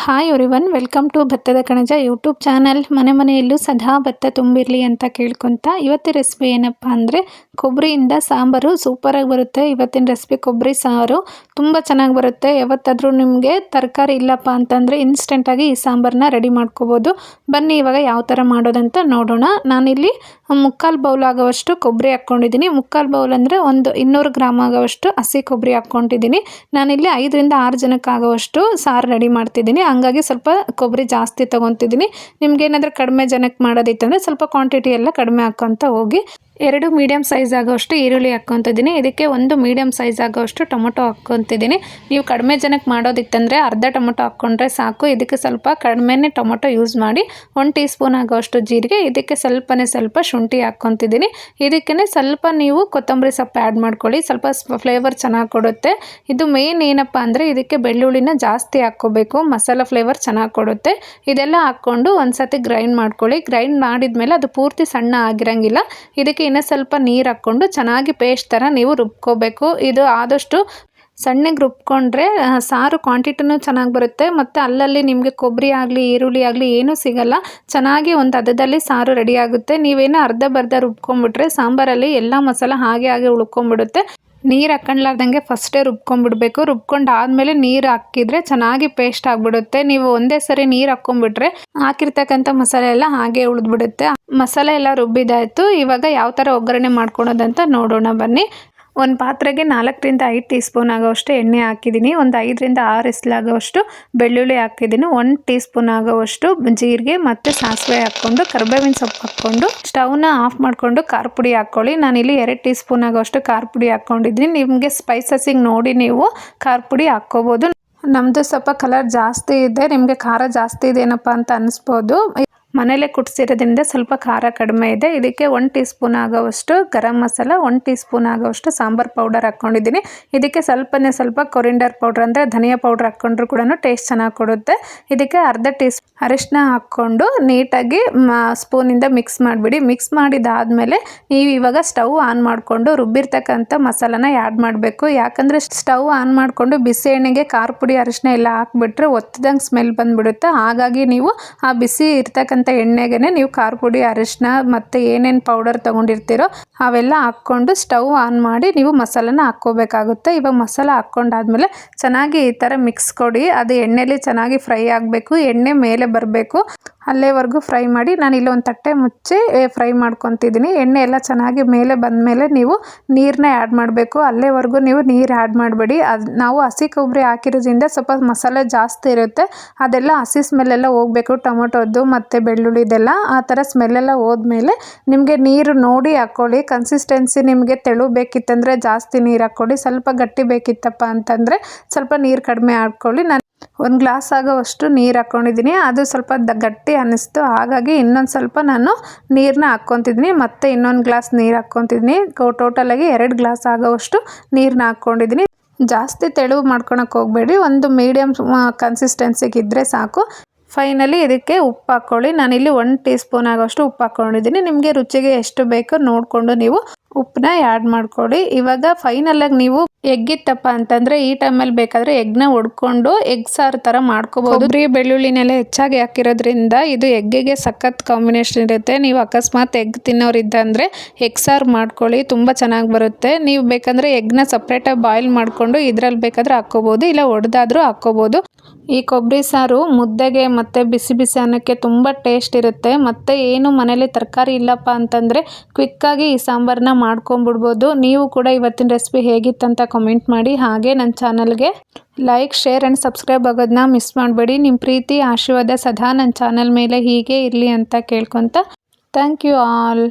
Hi one welcome to ಭತ್ತದ ಕಣಜ YouTube channel ಮನೆ ಮನೆಯಲ್ಲೂ ಸದಾ ಭತ್ತ ತುಂಬಿರಲಿ ಅಂತ ಕೇಳ್ಕೊತ ಇವತ್ತಿನ ರೆಸಿಪಿ ಏನಪ್ಪ ಅಂದರೆ ಕೊಬ್ಬರಿಯಿಂದ ಸಾಂಬಾರು ಸೂಪರಾಗಿ ಬರುತ್ತೆ. ಇವತ್ತಿನ ರೆಸಿಪಿ ಕೊಬ್ಬರಿ ಸಾರು ತುಂಬ ಚೆನ್ನಾಗಿ ಬರುತ್ತೆ. ಯಾವತ್ತಾದರೂ ನಿಮಗೆ ತರಕಾರಿ ಇಲ್ಲಪ್ಪ ಅಂತಂದರೆ ಇನ್ಸ್ಟೆಂಟಾಗಿ ಈ ಸಾಂಬಾರನ್ನ ರೆಡಿ ಮಾಡ್ಕೋಬೋದು. ಬನ್ನಿ ಇವಾಗ ಯಾವ ಥರ ಮಾಡೋದಂತ ನೋಡೋಣ. ನಾನಿಲ್ಲಿ ಮುಕ್ಕಾಲು ಬೌಲ್ ಆಗೋವಷ್ಟು ಕೊಬ್ಬರಿ ಹಾಕ್ಕೊಂಡಿದ್ದೀನಿ. ಮುಕ್ಕಾಲು ಬೌಲ್ ಅಂದರೆ ಒಂದು ಇನ್ನೂರು ಗ್ರಾಮ್ ಆಗೋವಷ್ಟು ಹಸಿ ಕೊಬ್ಬರಿ ಹಾಕ್ಕೊಂಡಿದ್ದೀನಿ. ನಾನಿಲ್ಲಿ ಐದರಿಂದ ಆರು ಜನಕ್ಕೆ ಆಗೋವಷ್ಟು ಸಾರು ರೆಡಿ ಮಾಡ್ತಿದ್ದೀನಿ. ಹಂಗಾಗಿ ಸ್ವಲ್ಪ ಕೊಬ್ಬರಿ ಜಾಸ್ತಿ ತೊಗೊತಿದ್ದೀನಿ. ನಿಮ್ಗೇನಾದರೂ ಕಡಿಮೆ ಜನಕ್ಕೆ ಮಾಡೋದಿತ್ತಂದರೆ ಸ್ವಲ್ಪ ಕ್ವಾಂಟಿಟಿ ಎಲ್ಲ ಕಡಿಮೆ ಹಾಕ್ಕೊತ ಹೋಗಿ ಎರಡು ಮೀಡಿಯಮ್ ಸೈಜ್ ಆಗೋಷ್ಟು ಈರುಳ್ಳಿ ಹಾಕ್ಕೊತಿದ್ದೀನಿ ಇದಕ್ಕೆ ಒಂದು ಮೀಡಿಯಮ್ ಸೈಜ್ ಆಗೋಷ್ಟು ಟೊಮೊಟೊ ಹಾಕ್ಕೊತಿದ್ದೀನಿ ನೀವು ಕಡಿಮೆ ಜನಕ್ಕೆ ಮಾಡೋದಿತ್ತಂದರೆ ಅರ್ಧ ಟೊಮೊಟೊ ಹಾಕ್ಕೊಂಡ್ರೆ ಸಾಕು. ಇದಕ್ಕೆ ಸ್ವಲ್ಪ ಕಡಿಮೆನೇ ಟೊಮೊಟೊ ಯೂಸ್ ಮಾಡಿ, ಒಂದು ಟೀ ಸ್ಪೂನ್ ಆಗೋಷ್ಟು ಜೀರಿಗೆ, ಇದಕ್ಕೆ ಸ್ವಲ್ಪನೇ ಸ್ವಲ್ಪ ಶುಂಠಿ ಹಾಕ್ಕೊತಿದ್ದೀನಿ ಇದಕ್ಕೇ ಸ್ವಲ್ಪ ನೀವು ಕೊತ್ತಂಬರಿ ಸೊಪ್ಪು ಆ್ಯಡ್ ಮಾಡ್ಕೊಳ್ಳಿ. ಸ್ವಲ್ಪ ಫ್ಲೇವರ್ ಚೆನ್ನಾಗಿ ಕೊಡುತ್ತೆ. ಇದು ಮೇನ್ ಏನಪ್ಪ ಅಂದರೆ ಇದಕ್ಕೆ ಬೆಳ್ಳುಳ್ಳಿನ ಜಾಸ್ತಿ ಹಾಕ್ಕೋಬೇಕು. ಮಸಾಲ ಫ್ಲೇವರ್ ಚೆನ್ನಾಗಿ ಕೊಡುತ್ತೆ. ಇದೆಲ್ಲ ಹಾಕ್ಕೊಂಡು ಒಂದು ಸತಿ ಗ್ರೈಂಡ್ ಮಾಡ್ಕೊಳ್ಳಿ. ಗ್ರೈಂಡ್ ಮಾಡಿದ್ಮೇಲೆ ಅದು ಪೂರ್ತಿ ಸಣ್ಣ ಆಗಿರಂಗಿಲ್ಲ. ಇದಕ್ಕೆ ಇನ್ನು ಸ್ವಲ್ಪ ನೀರು ಹಾಕ್ಕೊಂಡು ಚೆನ್ನಾಗಿ ಪೇಸ್ಟ್ ಥರ ನೀವು ರುಬ್ಕೋಬೇಕು. ಇದು ಆದಷ್ಟು ಸಣ್ಣಗೆ ರುಬ್ಕೊಂಡ್ರೆ ಸಾರು ಕ್ವಾಂಟಿಟಿನೂ ಚೆನ್ನಾಗಿ ಬರುತ್ತೆ. ಮತ್ತು ಅಲ್ಲಲ್ಲಿ ನಿಮಗೆ ಕೊಬ್ಬರಿ ಆಗಲಿ, ಈರುಳ್ಳಿ ಆಗಲಿ ಏನೂ ಸಿಗಲ್ಲ. ಚೆನ್ನಾಗಿ ಒಂದು ಹದದಲ್ಲಿ ಸಾರು ರೆಡಿ ಆಗುತ್ತೆ. ನೀವೇನೋ ಅರ್ಧ ಬರ್ಧ ರುಬ್ಕೊಂಬಿಟ್ರೆ ಸಾಂಬಾರಲ್ಲಿ ಎಲ್ಲ ಮಸಾಲ ಹಾಗೆ ಹಾಗೆ ಉಳ್ಕೊಂಬಿಡುತ್ತೆ ನೀರು ಹಾಕೊಂಡ್ಲಾರ್ದಂಗೆ ಫಸ್ಟೇ ರುಬ್ಕೊಂಡ್ಬಿಡ್ಬೇಕು. ರುಬ್ಕೊಂಡು ಆದಮೇಲೆ ನೀರು ಹಾಕಿದ್ರೆ ಚೆನ್ನಾಗಿ ಪೇಸ್ಟ್ ಆಗಿಬಿಡುತ್ತೆ. ನೀವು ಒಂದೇ ಸರಿ ನೀರು ಹಾಕ್ಕೊಂಡ್ಬಿಟ್ರೆ ಹಾಕಿರ್ತಕ್ಕಂಥ ಮಸಾಲೆ ಎಲ್ಲ ಹಾಗೆ ಉಳಿದ್ಬಿಡುತ್ತೆ. ಮಸಾಲೆ ಎಲ್ಲ ರುಬ್ಬಿದಾಯಿತು. ಇವಾಗ ಯಾವ ಥರ ಒಗ್ಗರಣೆ ಮಾಡ್ಕೊಳೋದಂತ ನೋಡೋಣ ಬನ್ನಿ. ಒಂದು ಪಾತ್ರೆಗೆ ನಾಲ್ಕರಿಂದ ಐದು ಟೀ ಸ್ಪೂನ್ ಆಗೋವಷ್ಟು ಎಣ್ಣೆ ಹಾಕಿದ್ದೀನಿ. ಒಂದು ಐದರಿಂದ ಆರು ಎಸ್ಲಾಗೋವಷ್ಟು ಬೆಳ್ಳುಳ್ಳಿ ಹಾಕಿದ್ದೀನಿ ಒಂದು ಟೀ ಸ್ಪೂನ್ ಆಗೋವಷ್ಟು ಜೀರಿಗೆ ಮತ್ತು ಸಾಸಿವೆ ಹಾಕ್ಕೊಂಡು, ಕರ್ಬೇವಿನ ಸೊಪ್ಪು ಹಾಕ್ಕೊಂಡು, ಸ್ಟವ್ನ ಆಫ್ ಮಾಡಿಕೊಂಡು ಖಾರ ಪುಡಿ ಹಾಕ್ಕೊಳ್ಳಿ ನಾನಿಲ್ಲಿ ಎರಡು ಟೀ ಸ್ಪೂನ್ ಆಗೋವಷ್ಟು ಖಾರ ಪುಡಿ ಹಾಕ್ಕೊಂಡಿದ್ದೀನಿ. ನಿಮಗೆ ಸ್ಪೈಸಸಿಗೆ ನೋಡಿ ನೀವು ಖಾರ ಪುಡಿ ಹಾಕ್ಕೋಬೋದು. ನಮ್ಮದು ಸ್ವಲ್ಪ ಕಲರ್ ಜಾಸ್ತಿ ಇದೆ. ನಿಮಗೆ ಖಾರ ಜಾಸ್ತಿ ಇದೆ ಏನಪ್ಪ ಅಂತ ಅನಿಸ್ಬೋದು. ಮನೇಲೆ ಕುಟ್ಸಿರೋದ್ರಿಂದ ಸ್ವಲ್ಪ ಖಾರ ಕಡಿಮೆ ಇದೆ. ಇದಕ್ಕೆ ಒನ್ ಟೀ ಸ್ಪೂನ್ ಆಗೋವಷ್ಟು garam masala one teaspoon ಆಗೋವಷ್ಟು ಸಾಂಬಾರು ಪೌಡರ್ ಹಾಕ್ಕೊಂಡಿದ್ದೀನಿ. ಇದಕ್ಕೆ ಸ್ವಲ್ಪನೇ ಸ್ವಲ್ಪ ಕೊರಿಂಡರ್ ಪೌಡ್ರ್ ಅಂದರೆ ಧನಿಯಾ ಪೌಡ್ರ್ ಹಾಕ್ಕೊಂಡ್ರು ಕೂಡ ಟೇಸ್ಟ್ ಚೆನ್ನಾಗಿ ಕೊಡುತ್ತೆ. ಇದಕ್ಕೆ ಅರ್ಧ ಟೀ ಅರಿಶಿನ ಹಾಕ್ಕೊಂಡು ನೀಟಾಗಿ ಸ್ಪೂನಿಂದ ಮಿಕ್ಸ್ ಮಾಡಿಬಿಡಿ. ಮಿಕ್ಸ್ ಮಾಡಿದಾದಮೇಲೆ ನೀವು ಇವಾಗ ಸ್ಟವ್ ಆನ್ ಮಾಡಿಕೊಂಡು ರುಬ್ಬಿರ್ತಕ್ಕಂಥ ಮಸಾಲನ ಆ್ಯಡ್ ಮಾಡಬೇಕು. ಯಾಕಂದರೆ ಸ್ಟವ್ ಆನ್ ಮಾಡಿಕೊಂಡು ಬಿಸಿ ಎಣ್ಣೆಗೆ ಖಾರ ಪುಡಿ ಅರಿಶಿನ ಎಲ್ಲ ಹಾಕ್ಬಿಟ್ರೆ ಒತ್ತದಂಗೆ ಸ್ಮೆಲ್ ಬಂದುಬಿಡುತ್ತೆ. ಹಾಗಾಗಿ ನೀವು ಆ ಬಿಸಿ ಇರ್ತಕ್ಕಂಥ ಎಣ್ಣೆಗೆ ನೀವು ಖಾರ ಪುಡಿ ಅರಿಶಿನ ಮತ್ತು ಏನೇನು ಪೌಡರ್ ತೊಗೊಂಡಿರ್ತೀರೋ ಅವೆಲ್ಲ ಹಾಕ್ಕೊಂಡು ಸ್ಟವ್ ಆನ್ ಮಾಡಿ ನೀವು ಮಸಾಲನ ಹಾಕ್ಕೋಬೇಕಾಗುತ್ತೆ. ಇವಾಗ ಮಸಾಲ ಹಾಕ್ಕೊಂಡಾದ್ಮೇಲೆ ಚೆನ್ನಾಗಿ ಈ ಥರ ಮಿಕ್ಸ್ ಕೊಡಿ. ಅದು ಎಣ್ಣೆಲಿ ಚೆನ್ನಾಗಿ ಫ್ರೈ ಆಗಬೇಕು, ಎಣ್ಣೆ ಮೇಲೆ ಬರಬೇಕು. ಅಲ್ಲೇವರೆಗೂ ಫ್ರೈ ಮಾಡಿ ನಾನು ಇಲ್ಲೊಂದು ತಟ್ಟೆ ಮುಚ್ಚಿ ಫ್ರೈ ಮಾಡ್ಕೊತಿದ್ದೀನಿ. ಎಣ್ಣೆ ಎಲ್ಲ ಚೆನ್ನಾಗಿ ಮೇಲೆ ಬಂದ ಮೇಲೆ ನೀವು ನೀರನ್ನೇ ಆ್ಯಡ್ ಮಾಡಬೇಕು. ಅಲ್ಲೇವರೆಗೂ ನೀವು ನೀರು ಆ್ಯಡ್ ಮಾಡಬೇಡಿ. ಅದು, ನಾವು ಹಸಿ ಕೊಬ್ಬರಿ ಹಾಕಿರೋದ್ರಿಂದ ಸ್ವಲ್ಪ ಮಸಾಲೆ ಜಾಸ್ತಿ ಇರುತ್ತೆ. ಅದೆಲ್ಲ ಹಸಿ ಸ್ಮೆಲ್ಲೆಲ್ಲ ಹೋಗಬೇಕು. ಟೊಮೊಟೊದ್ದು ಮತ್ತು ಬೆಳ್ಳುಳ್ಳಿದೆಲ್ಲ ಆ ಥರ ಸ್ಮೆಲ್ಲೆಲ್ಲ ಹೋದ್ಮೇಲೆ ನಿಮಗೆ ನೀರು ನೋಡಿ ಹಾಕ್ಕೊಳ್ಳಿ ಕನ್ಸಿಸ್ಟೆನ್ಸಿ ನಿಮಗೆ ತೆಳು ಬೇಕಿತ್ತಂದರೆ ಜಾಸ್ತಿ ನೀರು ಹಾಕ್ಕೊಳ್ಳಿ ಸ್ವಲ್ಪ ಗಟ್ಟಿ ಬೇಕಿತ್ತಪ್ಪ ಅಂತಂದರೆ ಸ್ವಲ್ಪ ನೀರು ಕಡಿಮೆ ಹಾಕ್ಕೊಳ್ಳಿ ನಾನು ಒಂದು ಗ್ಲಾಸ್ ಆಗೋವಷ್ಟು ನೀರು ಹಾಕ್ಕೊಂಡಿದ್ದೀನಿ ಅದು ಸ್ವಲ್ಪ ದ ಗಟ್ಟಿ ಅನ್ನಿಸ್ತು ಹಾಗಾಗಿ ಇನ್ನೊಂದು ಸ್ವಲ್ಪ ನಾನು ನೀರನ್ನ ಹಾಕ್ಕೊತಿದ್ದೀನಿ. ಮತ್ತು ಇನ್ನೊಂದು ಗ್ಲಾಸ್ ನೀರು ಹಾಕ್ಕೊತಿದ್ದೀನಿ. ಟೋಟಲಾಗಿ ಎರಡು ಗ್ಲಾಸ್ ಆಗೋವಷ್ಟು ನೀರನ್ನ ಹಾಕ್ಕೊಂಡಿದ್ದೀನಿ. ಜಾಸ್ತಿ ತೆಳುವು ಮಾಡ್ಕೊಳಕ್ಕೆ ಹೋಗಬೇಡಿ. ಒಂದು ಮೀಡಿಯಮ್ ಕನ್ಸಿಸ್ಟೆನ್ಸಿಗೆ ಇದ್ದರೆ ಸಾಕು. ಫೈನಲಿ ಇದಕ್ಕೆ ಉಪ್ಪು ಹಾಕ್ಕೊಳ್ಳಿ ನಾನಿಲ್ಲಿ ಒನ್ ಟೀ ಸ್ಪೂನ್ ಆಗೋಷ್ಟು ಉಪ್ಪು ಹಾಕ್ಕೊಂಡಿದ್ದೀನಿ ನಿಮಗೆ ರುಚಿಗೆ ಎಷ್ಟು ಬೇಕೋ ನೋಡಿಕೊಂಡು ನೀವು ಉಪ್ಪನ್ನ ಆ್ಯಡ್ ಮಾಡ್ಕೊಳ್ಳಿ. ಇವಾಗ ಫೈನಲಾಗಿ ನೀವು ಎಗ್ ಇತ್ತಪ್ಪ ಅಂತಂದ್ರೆ ಈ ಟೈಮಲ್ಲಿ ಬೇಕಾದರೆ ಎಗ್ನ ಒಡ್ಕೊಂಡು ಎಗ್ ಸಾರು ಥರ ಮಾಡ್ಕೋಬಹುದು ಕೊಬ್ಬರಿ ಬೆಳ್ಳುಳ್ಳಿನೆಲ್ಲ ಹೆಚ್ಚಾಗಿ ಹಾಕಿರೋದ್ರಿಂದ ಇದು ಎಗ್ಗಿಗೆ ಸಖತ್ ಕಾಂಬಿನೇಷನ್ ಇರುತ್ತೆ. ನೀವು ಅಕಸ್ಮಾತ್ ಎಗ್ ತಿನ್ನೋರಿದ್ದಂದರೆ ಎಗ್ ಸಾರು ಮಾಡ್ಕೊಳ್ಳಿ, ತುಂಬಾ ಚೆನ್ನಾಗಿ ಬರುತ್ತೆ. ನೀವು ಬೇಕಂದರೆ ಎಗ್ನ ಸಪ್ರೇಟಾಗಿ ಬಾಯ್ಲ್ ಮಾಡ್ಕೊಂಡು ಇದರಲ್ಲಿ ಬೇಕಾದ್ರೆ ಹಾಕ್ಕೋಬೋದು, ಇಲ್ಲ ಒಡ್ದಾದ್ರೂ ಹಾಕ್ಕೋಬೋದು. ಈ ಕೊಬ್ಬರಿ ಸಾರು ಮುದ್ದೆಗೆ ಮತ್ತು ಬಿಸಿ ಬಿಸಿ ಅನ್ನಕ್ಕೆ ತುಂಬ ಟೇಸ್ಟ್ ಇರುತ್ತೆ. ಮತ್ತು ಏನು ಮನೇಲಿ ತರಕಾರಿ ಇಲ್ಲಪ್ಪ ಅಂತಂದರೆ ಕ್ವಿಕ್ಕಾಗಿ ಈ ಸಾಂಬಾರನ್ನ ಮಾಡ್ಕೊಂಬಿಡ್ಬೋದು. ನೀವು ಕೂಡ ಇವತ್ತಿನ ರೆಸಿಪಿ ಹೇಗಿತ್ತಂತ ಕಮೆಂಟ್ ಮಾಡಿ. ಹಾಗೆ ನನ್ನ ಚಾನಲ್ಗೆ ಲೈಕ್ ಶೇರ್ ಆ್ಯಂಡ್ ಸಬ್ಸ್ಕ್ರೈಬ್ ಆಗೋದನ್ನ ಮಿಸ್ ಮಾಡಬೇಡಿ. ನಿಮ್ಮ ಪ್ರೀತಿ, ಆಶೀರ್ವಾದ ಸದಾ ನನ್ನ ಚಾನಲ್ ಮೇಲೆ ಹೀಗೆ ಇರಲಿ ಅಂತ ಕೇಳ್ಕೊತ ಥ್ಯಾಂಕ್ ಯು ಆಲ್